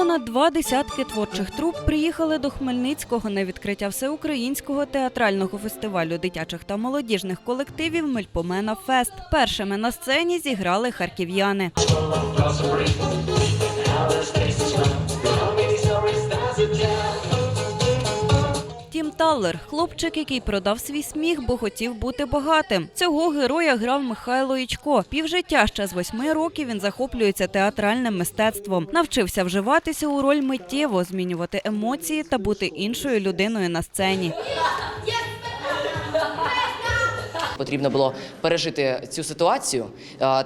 Понад два десятки творчих труп приїхали до Хмельницького на відкриття всеукраїнського театрального фестивалю дитячих та молодіжних колективів Мельпомена Фест. Першими на сцені зіграли харків'яни. Таллер – хлопчик, який продав свій сміх, бо хотів бути багатим. Цього героя грав Михайло Ічко. Півжиття ще з восьми років він захоплюється театральним мистецтвом. Навчився вживатися у роль миттєво, змінювати емоції та бути іншою людиною на сцені. Потрібно було пережити цю ситуацію,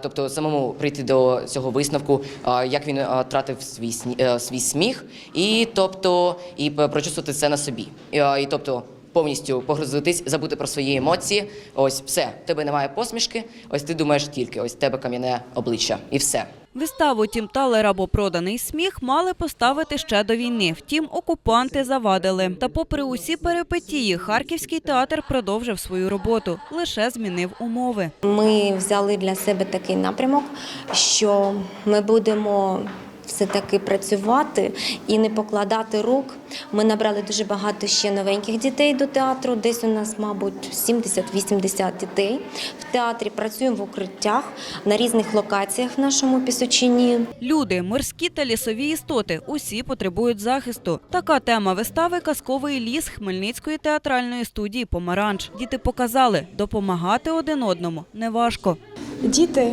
тобто самому прийти до цього висновку, як він втратив тратив свій е, свій сміх, і тобто і прочувствувати це на собі. І тобто повністю погрузитись, забути про свої емоції. Ось все, в тебе немає посмішки. Ось ти думаєш тільки, ось в тебе кам'яне обличчя, і все. Виставу Тім Талер або проданий сміх мали поставити ще до війни. Втім, окупанти завадили. Та, попри усі перипетії, харківський театр продовжив свою роботу, лише змінив умови. Ми взяли для себе такий напрямок, що ми будемо все-таки працювати і не покладати рук. Ми набрали дуже багато ще новеньких дітей до театру. Десь у нас, мабуть, 70-80 дітей в театрі. Працюємо в укриттях на різних локаціях в нашому пісочині. Люди, морські та лісові істоти усі потребують захисту. Така тема вистави Казковий ліс Хмельницької театральної студії Помаранч. Діти показали, допомагати один одному неважко. Діти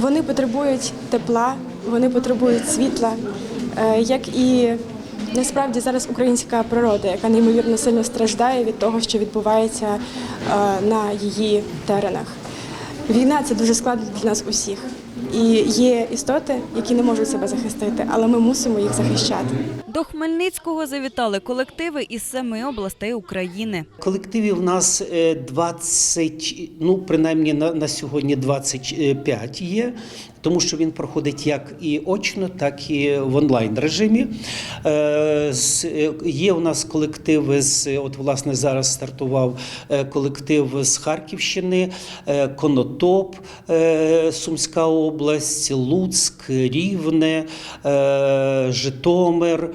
вони потребують тепла, вони потребують світла, е, як і насправді зараз українська природа, яка неймовірно сильно страждає від того, що відбувається е, на її теренах. Війна це дуже складно для нас усіх. І є істоти, які не можуть себе захистити, але ми мусимо їх захищати. До Хмельницького завітали колективи із семи областей України. Колективів у нас е, 20, ну принаймні на, на сьогодні 25 є, тому що він проходить як і очно, так і в онлайн режимі. Е, е, Є у нас колективи з от власне зараз стартував е, колектив з Харківщини, Конотоп, Сумська область, Луцьк, Рівне, Житомир,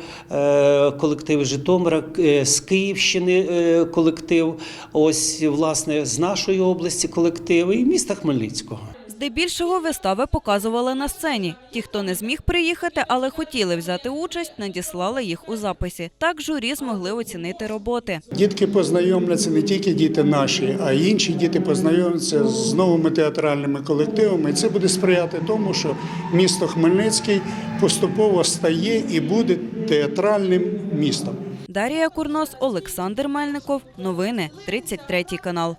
колектив Житомира, з Київщини колектив. Ось власне з нашої області колективи і міста Хмельницького. Здебільшого вистави показували на сцені. Ті, хто не зміг приїхати, але хотіли взяти участь, надіслали їх у записі. Так журі змогли оцінити роботи. Дітки познайомляться не тільки діти наші, а й інші діти познайомляться з новими театральними колективами. І це буде сприяти тому, що місто Хмельницький поступово стає і буде театральним містом. Дарія Курнос, Олександр Мельников. Новини 33 канал.